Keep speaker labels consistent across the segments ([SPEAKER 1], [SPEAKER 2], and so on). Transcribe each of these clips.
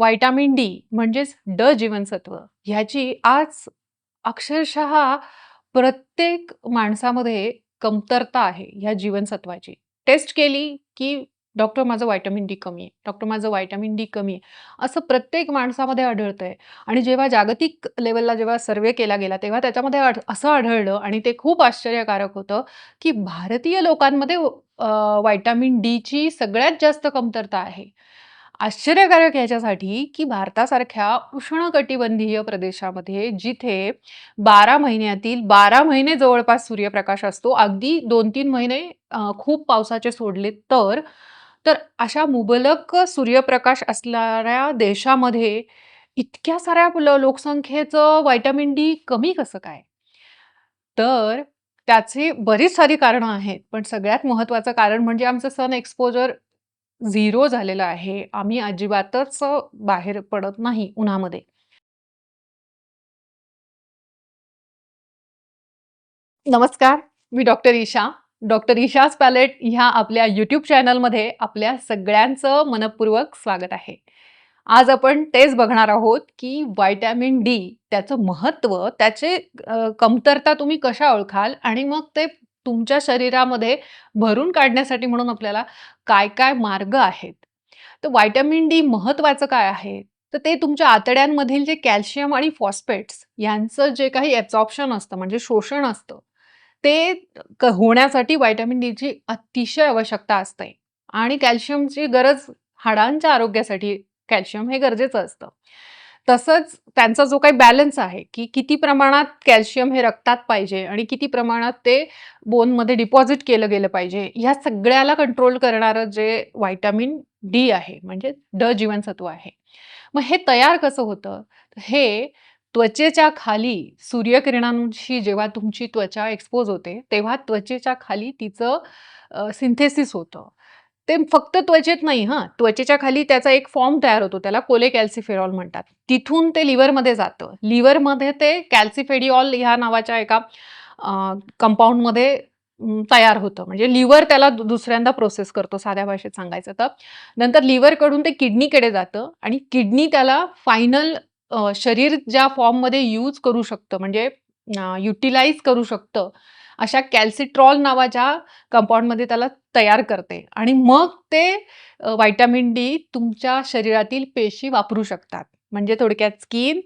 [SPEAKER 1] Vitamin D म्हणजेच ड जीवनसत्व ह्याची आज अक्षरशः प्रत्येक माणसामध्ये कमतरता आहे ह्या जीवनसत्वाची. टेस्ट केली, की डॉक्टर माझं व्हायटामिन डी कमी आहे. डॉक्टर माझं व्हायटामिन डी कमी आहे. असं प्रत्येक माणसामध्ये आढळतंय आणि जेव्हा जागतिक लेवलला जेव्हा सर्वे केला गेला, तेव्हा त्याच्यामध्ये असं आढळलं आणि ते खूप आश्चर्यकारक होतं, की भारतीय लोकांमध्ये व्हायटामिन डीची सगळ्यात जास्त कमतरता आहे. आश्चर्यकारक ह्याच्यासाठी, की भारतासारख्या उष्णकटिबंधीय प्रदेशामध्ये जिथे 12 महिन्यातील 12 महिने जवळपास सूर्यप्रकाश असतो. अगदी 2-3 महिने खूप पावसाचे सोडले तर. तर अशा मुबलक सूर्यप्रकाश असणाऱ्या देशामध्ये इतक्या साऱ्या लोकसंख्येचं व्हिटॅमिन डी कमी कसं काय? तर त्याचे बरीच सारी कारणं आहेत. पण सगळ्यात महत्त्वाचं कारण म्हणजे आमचं सन एक्सपोजर झिरो झालेलं आहे. आम्ही अजिबातच बाहेर पडत नाही उन्हामध्ये. नमस्कार, मी doctor Isha. Doctor Isha's palette ह्या आपल्या यूट्यूब चॅनलमध्ये आपल्या सगळ्यांचं मनःपूर्वक स्वागत आहे. आज आपण तेच बघणार आहोत, की व्हायटॅमिन डी त्याचं महत्त्व, त्याचे कमतरता तुम्ही कशा ओळखाल आणि मग ते तुमच्या शरीरामध्ये भरून काढण्यासाठी म्हणून आपल्याला काय-काय मार्ग आहेत. तर व्हिटॅमिन डी महत्वाचं काय आहे? तर ते तुमच्या आतड्यांमधील जे कॅल्शियम आणि फॉस्फेट्स यांचं जे काही ॲब्झॉर्प्शन असतं म्हणजे शोषण असतं, ते क होण्यासाठी व्हिटॅमिन डीची अतिशय आवश्यकता असते आणि कॅल्शियमची गरज हाडांच्या आरोग्यासाठी कॅल्शियम हे गरजेचं असतं. तसंच त्यांचा जो काही बॅलन्स आहे, की किती प्रमाणात कॅल्शियम हे रक्तात पाहिजे आणि किती प्रमाणात ते बोनमध्ये डिपॉझिट केलं गेलं पाहिजे, ह्या सगळ्याला कंट्रोल करणारं जे व्हिटॅमिन डी आहे, म्हणजे ड जीवनसत्व आहे. मग हे तयार कसं होतं? हे त्वचेच्या खाली सूर्यकिरणांशी जेव्हा तुमची त्वचा एक्सपोज होते, तेव्हा त्वचेच्या खाली तिचं सिंथेसिस होतं. ते फक्त त्वचेत नाही हां, त्वचेच्या खाली त्याचा एक फॉर्म तयार होतो. त्याला कोलेकॅल्सिफेरॉल म्हणतात. तिथून ते लिव्हरमध्ये जातं. लिव्हरमध्ये ते कॅल्सिफेडिऑल ह्या नावाच्या एका कंपाऊंडमध्ये तयार होतं. म्हणजे लिव्हर त्याला दुसऱ्यांदा प्रोसेस करतो साध्या भाषेत सांगायचं तर. नंतर लिव्हरकडून ते किडनीकडे जातं आणि किडनी त्याला फायनल शरीर ज्या फॉर्ममध्ये यूज करू शकतं म्हणजे युटिलाइज करू शकतं, अशा कॅल्सिट्रॉल नावाच्या कंपाऊंडमध्ये त्याला तयार करते आणि मग ते व्हायटॅमिन डी तुमच्या शरीरातील पेशी वापरू शकतात. म्हणजे थोडक्यात स्किन,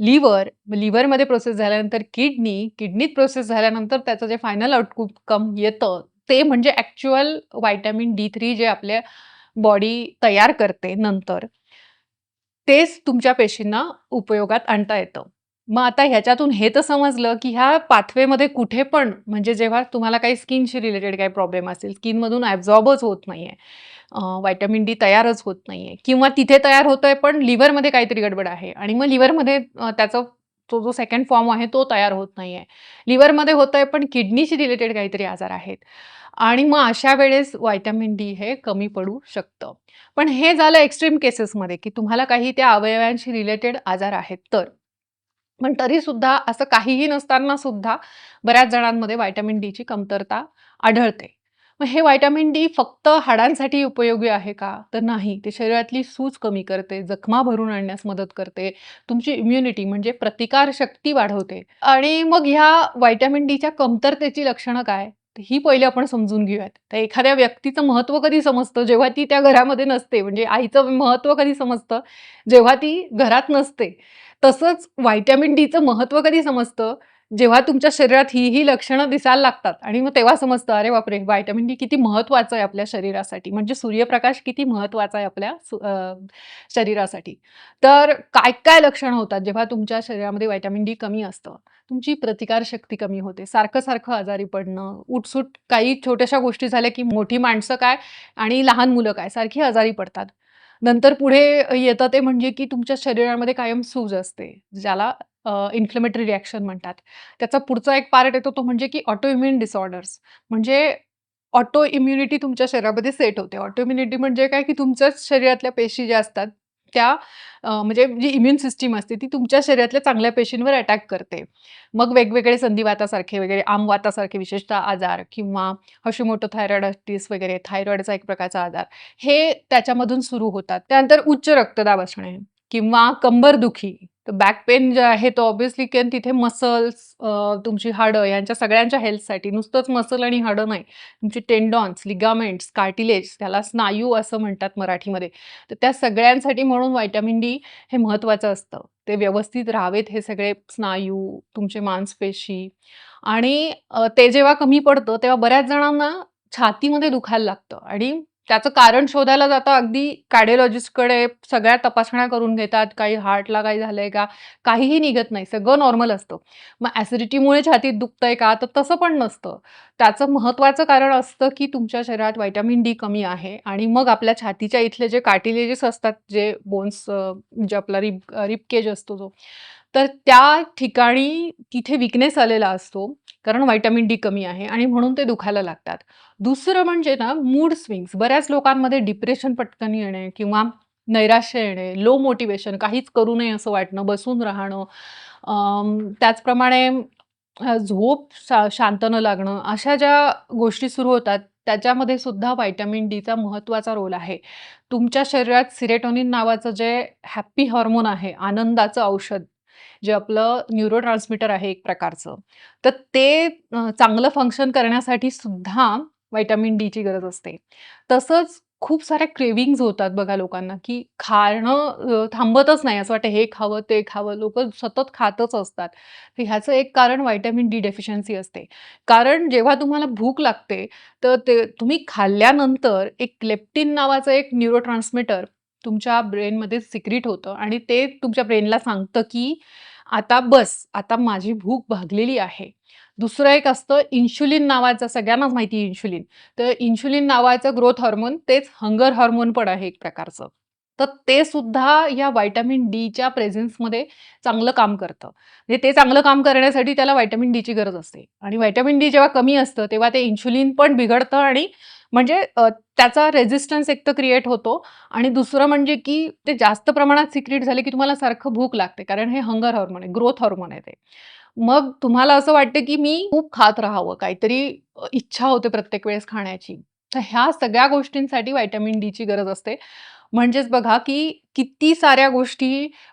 [SPEAKER 1] लिव्हर, लिव्हरमध्ये प्रोसेस झाल्यानंतर किडनी, किडनीत प्रोसेस झाल्यानंतर त्याचं जे फायनल आउटकम येतं, ते म्हणजे ॲक्च्युअल व्हायटॅमिन डी थ्री जे आपल्या बॉडी तयार करते नंतर. तेच तुमच्या पेशींना उपयोगात आणता येतं. मग आता ह्याच्यातून हे तर समजलं, की ह्या पाथवेमध्ये कुठे पण म्हणजे जेव्हा तुम्हाला काही स्किनशी रिलेटेड काही प्रॉब्लेम असेल, स्किनमधून ॲब्झॉर्बच होत नाही आहे व्हायटमिन डी तयारच होत नाही आहे किंवा तिथे तयार होतं आहे पण लिव्हरमध्ये काहीतरी गडबड आहे. आणि मग लिव्हरमध्ये त्याचं त्याचा तो जो सेकंड फॉर्म आहे तो तयार होत नाही आहे लिव्हरमध्ये आहे पण किडनीशी रिलेटेड काहीतरी आजार आहेत. आणि मग अशा वेळेस व्हायटॅमिन डी हे कमी पडू शकतं. पण हे झालं एक्स्ट्रीम केसेसमध्ये, की तुम्हाला काही त्या अवयवांशी रिलेटेड आजार आहेत तर. पण तरीसुद्धा असं काहीही नसताना सुद्धा बऱ्याच जणांमध्ये व्हिटॅमिन डीची कमतरता आढळते. मग हे व्हिटॅमिन डी फक्त हाडांसाठी उपयोगी आहे का? तर नाही. ते शरीरातली सूज कमी करते, जखमा भरून आणण्यास मदत करते, तुमची इम्युनिटी म्हणजे प्रतिकारशक्ती वाढवते आणि मग ह्या व्हिटॅमिन डीच्या कमतरतेची लक्षणं काय? ही पहिले आपण समजून घेऊयात. तर एखाद्या व्यक्तीचं महत्त्व कधी समजतं? जेव्हा ती त्या घरामध्ये नसते. म्हणजे आईचं महत्त्व कधी समजतं? जेव्हा ती घरात नसते. तसंच व्हायटॅमिन डीचं महत्त्व कधी समजतं? जेव्हा तुमच्या शरीरात ही, ही लक्षणं दिसायला लागतात आणि मग तेव्हा समजतं, अरे बापरे! व्हिटॅमिन डी किती महत्त्वाचं आहे आपल्या शरीरासाठी. म्हणजे सूर्यप्रकाश किती महत्त्वाचा आहे आपल्या शरीरासाठी. तर काय-काय लक्षणं होतात जेव्हा तुमच्या शरीरामध्ये व्हिटॅमिन डी कमी असतं? तुमची प्रतिकारशक्ती कमी होते. सारखं-सारखं आजारी पडणं, उठसूट काही छोट्याशा गोष्टी झाल्या, की मोठी माणसं काय आणि लहान मुलं काय सारखी आजारी पडतात. नंतर पुढे येतं ते म्हणजे, की तुमच्या शरीरामध्ये कायम सूज असते. ज्याला इन्फ्लेमेटरी रिॲक्शन म्हणतात. त्याचा पुढचा एक पार्ट येतो तो म्हणजे, की ऑटो इम्युन डिसऑर्डर्स म्हणजे ऑटो इम्युनिटी तुमच्या शरीरामध्ये सेट होते. ऑटो इम्युनिटी म्हणजे काय, की तुमच्याच शरीरातल्या पेशी ज्या असतात, त्या म्हणजे जी इम्युन सिस्टीम असते ती तुमच्या शरीरातल्या चांगल्या पेशींवर अटॅक करते. मग वेगवेगळे संधिवातासारखे वगैरे, आमवातासारखे विशेषतः आजार किंवा हशुमोटो थायरॉइडायटिस वगैरे, थायरॉइडचा एक प्रकारचा आजार, हे त्याच्यामधून सुरू होतात. त्यानंतर उच्च रक्तदाब असणे किंवा कंबरदुखी, तर बॅक पेन जे आहे तो ऑब्व्हियसली कारण तिथे मसल्स तुमची हाडं यांच्या सगळ्यांच्या हेल्थसाठी नुसतंच मसल आणि हाडं नाही, तुमची टेंडॉन्स, लिगामेंट्स, कार्टिलेज त्याला स्नायू असं म्हणतात मराठीमध्ये. तर त्या सगळ्यांसाठी म्हणून व्हायटॅमिन डी हे महत्त्वाचं असतं. ते व्यवस्थित राहावेत हे सगळे स्नायू, तुमचे मांसपेशी आणि ते जेव्हा कमी पडतं तेव्हा बऱ्याच जणांना छातीमध्ये दुखायला लागतं आणि त्याचं कारण शोधायला जाता अगदी कार्डिओलॉजिस्टकडे सगळ्या तपासण्या करून घेतात. काही हार्टला काही झालंय का? काहीही निघत नाही. सगळं नॉर्मल असतं. मग ॲसिडिटीमुळे छातीत दुखतंय का? तर तसं पण नसतं. त्याचं महत्त्वाचं कारण असतं, की तुमच्या शरीरात व्हिटॅमिन डी कमी आहे आणि मग आपल्या छातीच्या इथले जे कार्टिलेजेस असतात, जे बोन्स म्हणजे जे आपला रिब रिपकेज असतो जो, तर त्या ठिकाणी तिथे विकनेस आलेला असतो. कारण व्हायटामिन डी कमी आहे आणि म्हणून ते दुखायला लागतात. दुसरं म्हणजे ना मूड स्विंग्स. बऱ्याच लोकांमध्ये डिप्रेशन पटकन येणे किंवा नैराश्य येणे, लो मोटिवेशन काहीच करू नये असं वाटणं, बसून राहणं. त्याचप्रमाणे झोप शा शांत न लागणं, अशा ज्या गोष्टी सुरू होतात, त्याच्यामध्ये सुद्धा व्हिटॅमिन डीचा महत्त्वाचा रोल आहे. तुमच्या शरीरात सिरेटोनिन नावाचं जे हॅप्पी हॉर्मोन आहे, आनंदाचं औषध, जे आपलं न्यूरोट्रान्समीटर आहे एक प्रकारचं, तर ते चांगलं फंक्शन करण्यासाठी सुद्धा व्हिटॅमिन डीची गरज असते. तसंच खूप साऱ्या क्रेविंग्ज होतात बघा लोकांना, की खाणं थांबतच नाही. असं वाटतं हे खावं, ते खावं. लोक सतत खातच असतात. तर ह्याचं एक कारण व्हिटॅमिन डी डेफिशियन्सी असते. कारण जेव्हा तुम्हाला भूक लागते, तर ते तुम्ही खाल्ल्यानंतर एक लेप्टिन नावाचं एक न्यूरोट्रान्समीटर तुमच्या ब्रेनमध्ये सिक्रिट होतं आणि ते तुमच्या ब्रेनला सांगतं, की आता बस, आता माझी भूक भागलेली आहे. दुसरं एक असतं इन्शुलिन नावाचं, सगळ्यांनाच माहिती इन्शुलिन. तर इन्शुलिन नावाचं ग्रोथ हार्मोन, तेच हंगर हॉर्मोन पण आहे एक प्रकारचं. तर ते सुद्धा या व्हिटॅमिन डीच्या प्रेझेन्समध्ये चांगलं काम करतं. म्हणजे ते चांगलं काम करण्यासाठी त्याला व्हिटॅमिन डीची गरज असते आणि व्हिटॅमिन डी जेव्हा कमी असतं, तेव्हा ते इन्शुलिन पण बिघडतं आणि म्हणजे त्याचा रेझिस्टन्स एक तर क्रिएट होतो आणि दुसरं म्हणजे की ते जास्त प्रमाणात सिक्रेट झाले, की तुम्हाला सारखं भूक लागते. कारण हे हंगर हॉर्मोन आहे, ग्रोथ हॉर्मोन आहे ते. मग तुम्हाला असं वाटतं, की मी खूप खात राहावं, काहीतरी इच्छा होते प्रत्येक वेळेस खाण्याची. तर ह्या सगळ्या गोष्टींसाठी व्हिटॅमिन डीची गरज असते. म्हणजेच बघा, की किती साऱ्या गोष्टी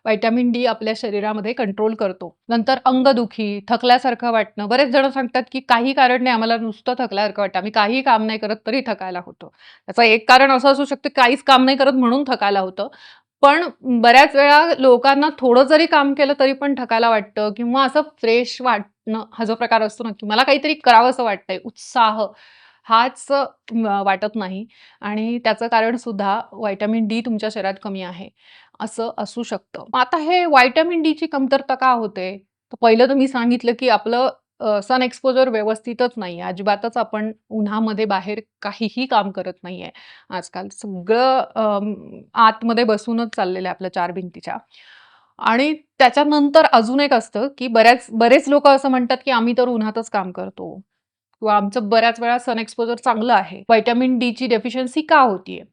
[SPEAKER 1] व्हिटॅमिन डी आपल्या शरीरामध्ये कंट्रोल करतो. नंतर अंगदुखी, थकल्यासारखं वाटणं. बरेच जण सांगतात, की काही कारण नाही, आम्हाला नुसतं थकल्यासारखं वाटतं. आम्ही काही काम नाही करत तरी थकायला होतं. त्याचं एक कारण असं असू शकतं, काहीच काम नाही करत म्हणून थकायला होतं. पण बऱ्याच वेळा लोकांना थोडं जरी काम केलं तरी पण थकायला वाटतं किंवा असं फ्रेश वाटणं, हा जो प्रकार असतो ना, की मला काहीतरी करावंसं वाटतंय, उत्साह हाच वाटत नाही आणि त्याचं कारण सुद्धा व्हायटॅमिन डी तुमच्या शरीरात कमी आहे, असं असू शकतं. मग आता हे व्हिटॅमिन डीची कमतरता का होते? तर पहिलं तर मी सांगितलं, की आपलं सन एक्सपोजर व्यवस्थितच नाही आहे अजिबातच आपण उन्हामध्ये बाहेर काहीही काम करत नाहीये. आजकाल सगळं आतमध्ये बसूनच चाललेलं आहे आपल्या चार भिंतीच्या. आणि त्याच्यानंतर अजून एक असतं, की बऱ्याच बरेच लोक असं म्हणतात, की आम्ही तर उन्हातच काम करतो किंवा आमचं बऱ्याच वेळा सन एक्सपोजर चांगलं आहे. व्हिटॅमिन डीची डेफिशियन्सी का होतीये?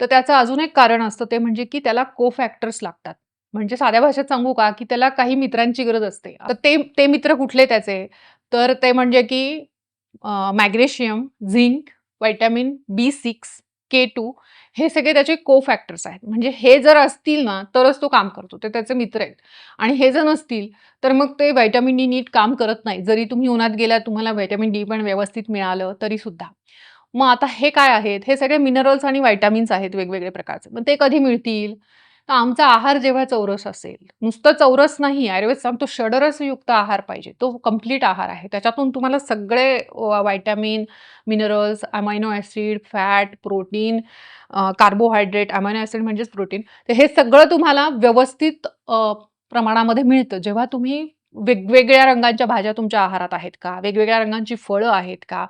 [SPEAKER 1] तर त्याचं अजून एक कारण असतं ते म्हणजे, की त्याला कोफॅक्टर्स लागतात. म्हणजे साध्या भाषेत सांगू का, की त्याला काही मित्रांची गरज असते. तर ते ते मित्र कुठले त्याचे? तर ते म्हणजे, की मॅग्नेशियम, झिंक, व्हिटॅमिन बी6, के2 हे सगळे त्याचे कोफॅक्टर्स आहेत. म्हणजे हे जर असतील ना, तरच तो काम करतो. ते त्याचे मित्र आहेत आणि हे जर नसतील, तर मग ते व्हिटॅमिन डी नीट काम करत नाही. जरी तुम्ही उन्हात गेला तुम्हाला व्हिटॅमिन डी पण व्यवस्थित मिळालं तरीसुद्धा. मग आता हे काय आहेत? हे सगळे मिनरल्स आणि व्हिटॅमिन्स आहेत वेगवेगळे प्रकारचे. मग ते कधी मिळतील? तर आमचा आहार जेव्हा चौरस असेल, नुसतं चौरस नाही, आयुर्वेद सांगतो षडरसयुक्त आहार पाहिजे. तो कंप्लीट आहार आहे. त्याच्यातून तुम्हाला सगळे vitamin minerals, amino acid, fat, protein, carbohydrate, amino acid म्हणजेच प्रोटीन. तर हे सगळं तुम्हाला व्यवस्थित प्रमाणामध्ये मिळतं. जेव्हा तुम्ही वेगवेगळ्या रंगांच्या भाज्या तुमच्या आहारात आहेत का? वेगवेगळ्या रंगांची फळं आहेत का?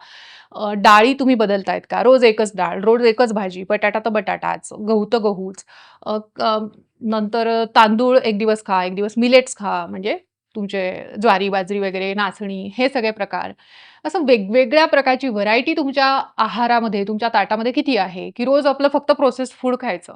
[SPEAKER 1] डाळी तुम्ही बदलतायत का? रोज एकच डाळ, रोज एकच भाजी, बटाटा तर बटाटाच, गहू तर गहूच. नंतर तांदूळ एक दिवस खा, एक दिवस मिलेट्स खा. म्हणजे तुमचे ज्वारी, बाजरी वगैरे, नाचणी हे सगळे प्रकार. असं वेगवेगळ्या प्रकारची व्हरायटी तुमच्या आहारामध्ये, तुमच्या ताटामध्ये किती आहे? की रोज आपलं फक्त प्रोसेस्ड फूड खायचं.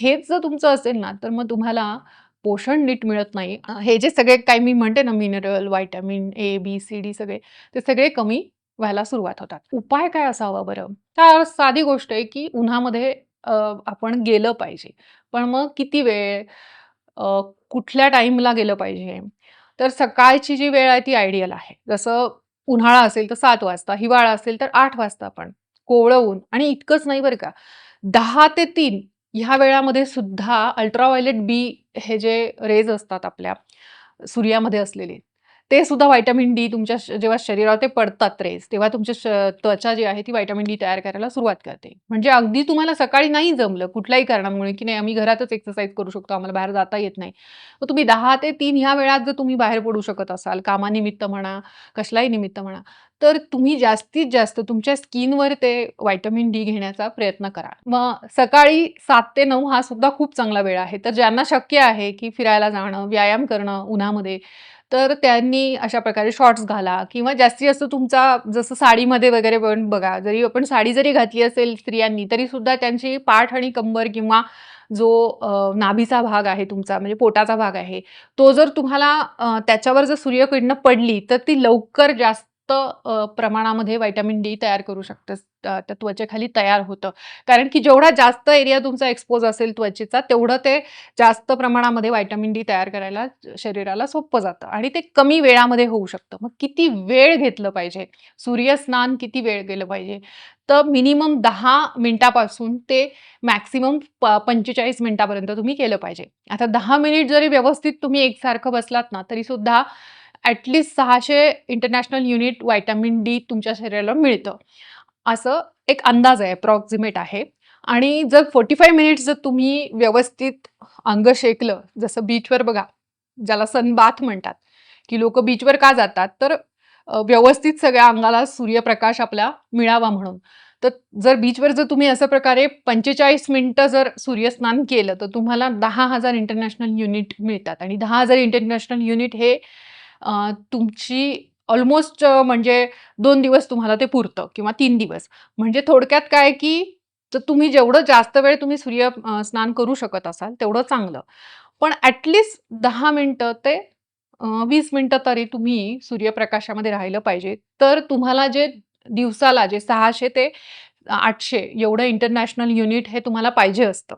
[SPEAKER 1] हेच जर तुमचं असेल ना, तर मग तुम्हाला पोषण नीट मिळत नाही. हे जे सगळे काय मी म्हणते ना mineral, vitamin A, B, C, D सगळे, ते सगळे कमी व्हायला सुरुवात होतात. उपाय काय असावा बरं? तर साधी गोष्ट आहे, की उन्हामध्ये आपण गेलं पाहिजे. पण मग किती वेळ? कुठल्या टाईमला गेलं पाहिजे? तर सकाळची जी वेळ आहे ती आयडियल आहे. जसं उन्हाळा असेल तर सात वाजता, हिवाळा असेल तर आठ वाजता पण. कोवळं ऊन आणि इतकंच नाही बरं का. दहा ते तीन ह्या वेळामध्ये सुद्धा अल्ट्राव्हायोलेट बी हे जे रेज असतात आपल्या सूर्यामध्ये असलेले, ते सुद्धा व्हिटॅमिन डी तुमच्या जेव्हा शरीरावर ते पडतात रेस तेव्हा तुमच्या त्वचा जी आहे ती व्हायटामिन डी तयार करायला सुरुवात करते. म्हणजे अगदी तुम्हाला सकाळी नाही जमलं कुठल्याही कारणामुळे, की नाही आम्ही घरातच एक्सरसाइज करू शकतो, आम्हाला बाहेर जाता येत नाही. मग तुम्ही दहा ते तीन ह्या वेळात जर तुम्ही बाहेर पडू शकत असाल, कामानिमित्त म्हणा, कसलाही निमित्त म्हणा, तर तुम्ही जास्तीत जास्त तुमच्या स्किनवर ते व्हिटॅमिन डी घेण्याचा प्रयत्न करा. मग सकाळी सात ते नऊ हा सुद्धा खूप चांगला वेळ आहे. तर ज्यांना शक्य आहे, की फिरायला जाणं, व्यायाम करणं उन्हामध्ये, तर त्यांनी अशा प्रकारे शॉर्ट्स घाला किंवा जास्तीत जास्त तुमचा जसं साडीमध्ये वगैरे पण बघा, जरी आपण साडी जरी घातली असेल स्त्रियांनी, तरी सुद्धा त्यांची पाठ आणि कंबर किंवा जो नाभीचा भाग आहे तुमचा म्हणजे पोटाचा भाग आहे, तो जर तुम्हाला त्याच्यावर जर सूर्यकिरणं पडली, तर ती लवकर जास्त प्रमाणामध्ये व्हिटॅमिन डी तयार करू शकते. त्या त्वचेखाली तयार होतं. कारण की जेवढा जास्त एरिया तुमचा एक्सपोज असेल त्वचेचा, तेवढं ते जास्त प्रमाणामध्ये व्हायटामिन डी तयार करायला शरीराला सोपं जातं आणि ते कमी वेळामध्ये होऊ शकतं. मग किती वेळ घेतलं पाहिजे? सूर्यस्नान किती वेळ केलं पाहिजे? तर मिनिमम दहा मिनिटापासून ते मॅक्सिमम प 45 मिनिटापर्यंत तुम्ही केलं पाहिजे. आता दहा मिनिट जरी व्यवस्थित तुम्ही एकसारखं बसलात ना, तरी सुद्धा at least 600 international unit vitamin D तुमच्या शरीराला मिळतं. असं एक अंदाज आहे, अप्रॉक्सिमेट आहे आणि जर 45 मिनिट्स जर तुम्ही व्यवस्थित अंग शेकलं, जसं बीचवर बघा, ज्याला सनबाथ म्हणतात, की लोक बीचवर का जातात? तर व्यवस्थित सगळ्या अंगाला सूर्यप्रकाश आपला मिळावा म्हणून. तर जर बीचवर जर तुम्ही अशा प्रकारे पंचेचाळीस मिनटं जर सूर्यस्नान केलं, तर तुम्हाला दहा हजार इंटरनॅशनल युनिट मिळतात आणि दहा हजार इंटरनॅशनल युनिट हे तुमची ऑलमोस्ट म्हणजे दोन दिवस तुम्हाला ते पुरतं किंवा तीन दिवस. म्हणजे थोडक्यात काय, की तर तुम्ही जेवढं जास्त वेळ तुम्ही सूर्य स्नान करू शकत असाल, तेवढं चांगलं. पण ॲटलिस्ट दहा मिनटं ते वीस मिनटं तरी तुम्ही सूर्यप्रकाशामध्ये राहिलं पाहिजे. तर तुम्हाला जे दिवसाला जे सहाशे ते आठशे एवढं इंटरनॅशनल युनिट हे तुम्हाला पाहिजे असतं.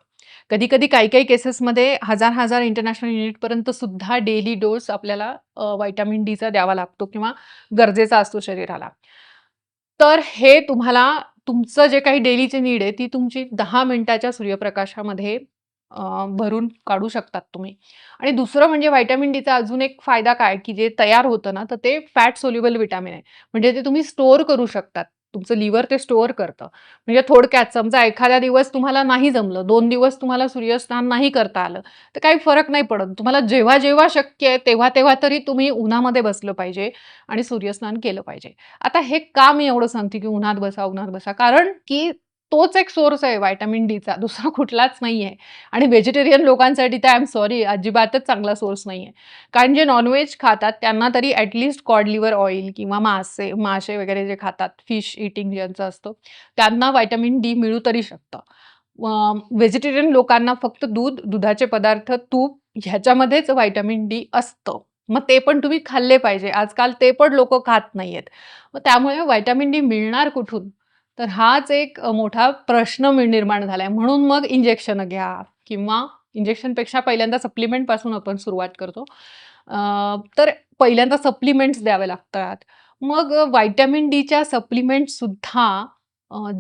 [SPEAKER 1] कधी-कधी काही-काही केसेसमध्ये हजार-हजार इंटरनॅशनल युनिटपर्यंत सुद्धा डेली डोस आपल्याला व्हायटामिन व्हिटॅमिन डीचा द्यावा लागतो किंवा गरजेचा असतो शरीराला. तर हे तुम्हाला तुमचं जे काही डेलीची नीड आहे, ती तुमची दहा मिनिटाच्या सूर्यप्रकाशामध्ये भरून काढू शकतात तुम्ही. आणि दुसरं म्हणजे व्हिटॅमिन डीचा अजून एक फायदा काय, की जे तयार होतं ना, तर ते फॅट सोल्युबल व्हिटॅमिन आहे. म्हणजे ते तुम्ही स्टोअर करू शकतात. तुमचं लिव्हर ते स्टोअर करतं. म्हणजे थोडक्यात समजा एखादा दिवस तुम्हाला नाही जमलं, दोन दिवस तुम्हाला सूर्यस्नान नाही करता आलं, तर काही फरक नाही पडत. तुम्हाला जेव्हा-जेव्हा शक्य आहे, तेव्हा-तेव्हा तरी तुम्ही उन्हामध्ये बसलं पाहिजे आणि सूर्यस्नान केलं पाहिजे. आता हे का मी एवढं सांगते, की उन्हात बसा, उन्हात बसा? कारण की तोच एक सोर्स आहे व्हिटॅमिन डीचा, दुसरा कुठलाच नाही आहे आणि व्हेजिटेरियन लोकांसाठी तर आय एम सॉरी अजिबातच चांगला सोर्स नाही आहे कारण जे नॉनव्हेज खातात त्यांना तरी ॲटलिस्ट कॉड लिव्हर ऑइल किंवा मासे मासे वगैरे जे खातात, फिश इटिंग ज्यांचं असतं, त्यांना व्हिटॅमिन डी मिळू तरी शकतं. व्हेजिटेरियन लोकांना फक्त दूध, दुधाचे पदार्थ, तूप ह्याच्यामध्येच व्हिटॅमिन डी असतं. मग ते पण तुम्ही खाल्ले पाहिजे. आजकाल ते पण लोक खात नाहीयेत. मग त्यामुळे व्हिटॅमिन डी मिळणार कुठून? तर हाच एक मोठा प्रश्न निर्माण निर्माण झालाय. म्हणून मग इंजेक्शन घ्या किंवा इंजेक्शनपेक्षा पहिल्यांदा सप्लिमेंटपासून आपण सुरुवात करतो. तर पहिल्यांदा सप्लिमेंट्स द्यावे लागतात. मग व्हायटॅमिन डीच्या सप्लिमेंटसुद्धा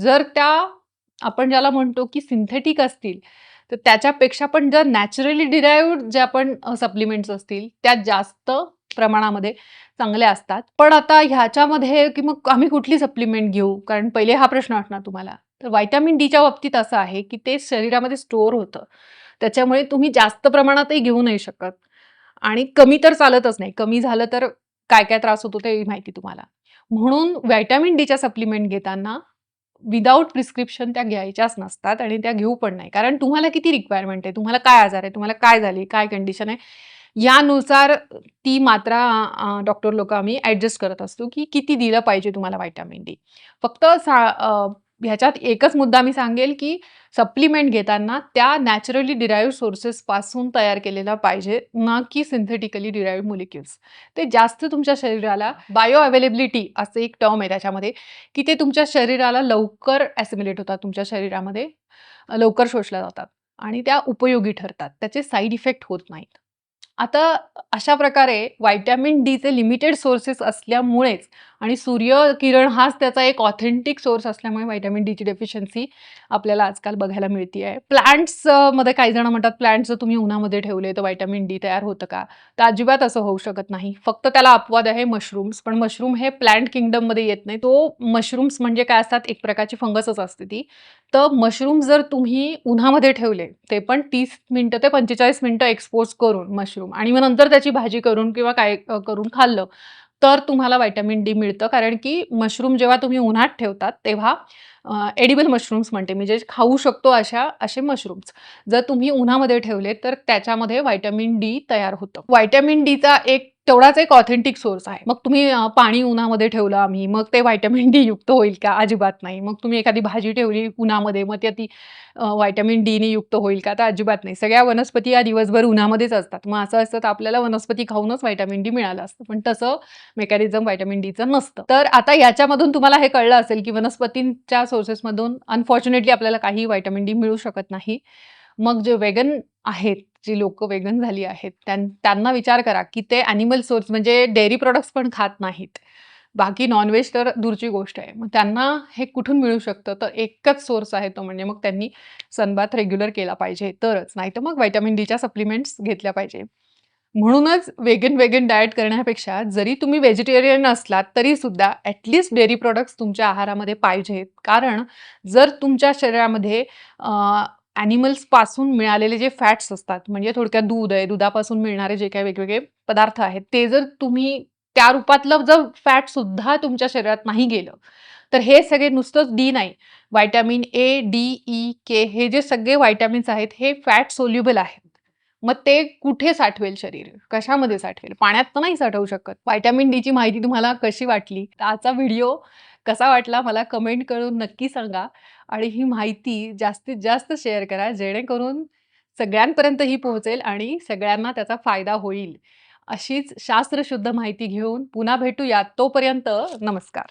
[SPEAKER 1] जर त्या आपण ज्याला म्हणतो, की सिंथेटिक असतील, तर त्याच्यापेक्षा पण जर नॅचरली डिराईव्ड जे आपण सप्लिमेंट्स असतील, त्या जास्त प्रमाणामध्ये चांगल्या असतात. पण आता ह्याच्यामध्ये, की मग आम्ही कुठली सप्लिमेंट घेऊ? कारण पहिले हा प्रश्न असणार तुम्हाला. तर व्हायटॅमिन डीच्या बाबतीत असं आहे, की ते शरीरामध्ये स्टोअर होतं. त्याच्यामुळे तुम्ही जास्त प्रमाणातही घेऊ नाही शकत आणि कमी तर चालतच नाही. कमी झालं तर काय-काय त्रास होतो ते माहिती तुम्हाला. म्हणून व्हायटॅमिन डीच्या सप्लिमेंट घेताना विदाऊट प्रिस्क्रिप्शन त्या घ्यायच्याच नसतात आणि त्या घेऊ पण नाही. कारण तुम्हाला किती रिक्वायरमेंट आहे, तुम्हाला काय आजार आहे, तुम्हाला काय झाली, काय कंडिशन आहे, यानुसार ती मात्रा डॉक्टर लोक आम्ही ॲडजस्ट करत असतो, की किती दिलं पाहिजे तुम्हाला व्हिटॅमिन डी. फक्त सा ह्याच्यात एकच मुद्दा मी सांगेल, की सप्लिमेंट घेताना त्या नॅचरली डिराईव्ह सोर्सेसपासून तयार केलेला पाहिजे, ना की सिंथेटिकली डिराईव्ह मोलिक्युल्स. ते जास्त तुमच्या शरीराला बायो अवेलेबिलिटी असं एक टर्म आहे त्याच्यामध्ये, की ते तुमच्या शरीराला लवकर ॲसिमिलेट होतात तुमच्या शरीरामध्ये, लवकर शोषल्या जातात आणि त्या उपयोगी ठरतात. त्याचे साईड इफेक्ट होत नाहीत. आता अशा प्रकारे व्हायटॅमिन डीचे लिमिटेड सोर्सेस असल्यामुळेच आणि सूर्यकिरण हाच त्याचा एक ऑथेंटिक सोर्स असल्यामुळे व्हिटॅमिन डीची डेफिशियन्सी आपल्याला आजकाल बघायला मिळते आहे. प्लांट्समध्ये काही जण म्हणतात प्लांट्स जर तुम्ही उन्हामध्ये ठेवले तर व्हिटॅमिन डी तयार होतं का? तर अजिबात असं होऊ शकत नाही. फक्त त्याला अपवाद आहे मशरूम्स. पण मशरूम हे प्लांट किंगडममध्ये येत नाही. तो मशरूम्स म्हणजे काय असतात एक प्रकारची फंगसच असते ती. तर मशरूम जर तुम्ही उन्हामध्ये ठेवले, ते पण तीस मिनटं ते पंचेचाळीस मिनटं एक्सपोज करून मशरूम आणि मग नंतर त्याची भाजी करून किंवा काय करून खाल्लं, तर तुम्हाला व्हिटॅमिन डी मिळतं. कारण की मशरूम जेव्हा तुम्ही उन्हात ठेवतात तेव्हा एडिबल मशरूम्स म्हणते मी जे खाऊ शकतो अशा असे मशरूम्स. जर तुम्ही उन्हामध्ये ठेवले तर त्याच्यामध्ये व्हिटॅमिन डी तयार होतं. व्हायटॅमिन डीचा एक तेवढाच एक ऑथेंटिक सोर्स आहे. मग तुम्ही पाणी उन्हामध्ये ठेवलं आम्ही, मग ते व्हिटॅमिन डी युक्त होईल का? अजिबात नाही. मग तुम्ही एखादी भाजी ठेवली उन्हामध्ये, मग ती व्हायटॅमिन डीने युक्त होईल का? तर अजिबात नाही. सगळ्या वनस्पती या दिवसभर उन्हामध्येच असतात. मग असं असतं तर आपल्याला वनस्पती खाऊनच व्हिटॅमिन डी मिळालं असतं. पण तसं मेकॅनिझम व्हायटमिन डीचं नसतं. तर आता याच्यामधून तुम्हाला हे कळलं असेल, की वनस्पतींच्या सोर्सेसमधून अनफॉर्च्युनेटली आपल्याला काही व्हायटॅमिन डी मिळू शकत नाही. मग जे वेगन आहेत, जी लोकं वेगन झाली आहेत, त्यां त्यांना विचार करा, की ते ॲनिमल सोर्स म्हणजे डेअरी प्रोडक्ट्स पण खात नाहीत. बाकी नॉनव्हेज तर दूरची गोष्ट आहे. मग त्यांना हे कुठून मिळू शकतं? तर एकच सोर्स आहे तो म्हणजे मग त्यांनी सनबाथ रेग्युलर केला पाहिजे तरच. नाहीतर मग व्हिटॅमिन डीच्या सप्लिमेंट्स घेतल्या पाहिजे. म्हणूनच वेगन वेगन डायट करण्यापेक्षा जरी तुम्ही व्हेजिटेरियन असलात तरीसुद्धा ॲटलिस्ट डेअरी प्रोडक्ट्स तुमच्या आहारामध्ये पाहिजेत. कारण जर तुमच्या शरीरामध्ये ॲनिमल्सपासून मिळालेले जे फॅट्स असतात, म्हणजे थोडक्यात दूध आहे, दुधापासून मिळणारे जे काही वेगवेगळे पदार्थ आहेत, ते जर तुम्ही त्या रूपातलं जर फॅट सुद्धा तुमच्या शरीरात नाही गेलं, तर हे सगळे नुसतंच डी नाही, vitamin A, D, E, K हे जे सगळे व्हायटॅमिन्स आहेत, हे फॅट सोल्युबल आहेत. मग ते कुठे साठवेल शरीर? कशामध्ये साठवेल? पाण्यात तर नाही साठवू शकत. व्हिटॅमिन डीची माहिती तुम्हाला कशी वाटली? आजचा व्हिडिओ कसा वाटला मला कमेंट करून नक्की सांगा आणि ही माहिती जास्तीत जास्त शेअर करा, जेणेकरून सगळ्यांपर्यंत ही पोहोचेल आणि सगळ्यांना त्याचा फायदा होईल. अशीच शास्त्रशुद्ध माहिती घेऊन पुन्हा भेटूयात. तोपर्यंत नमस्कार.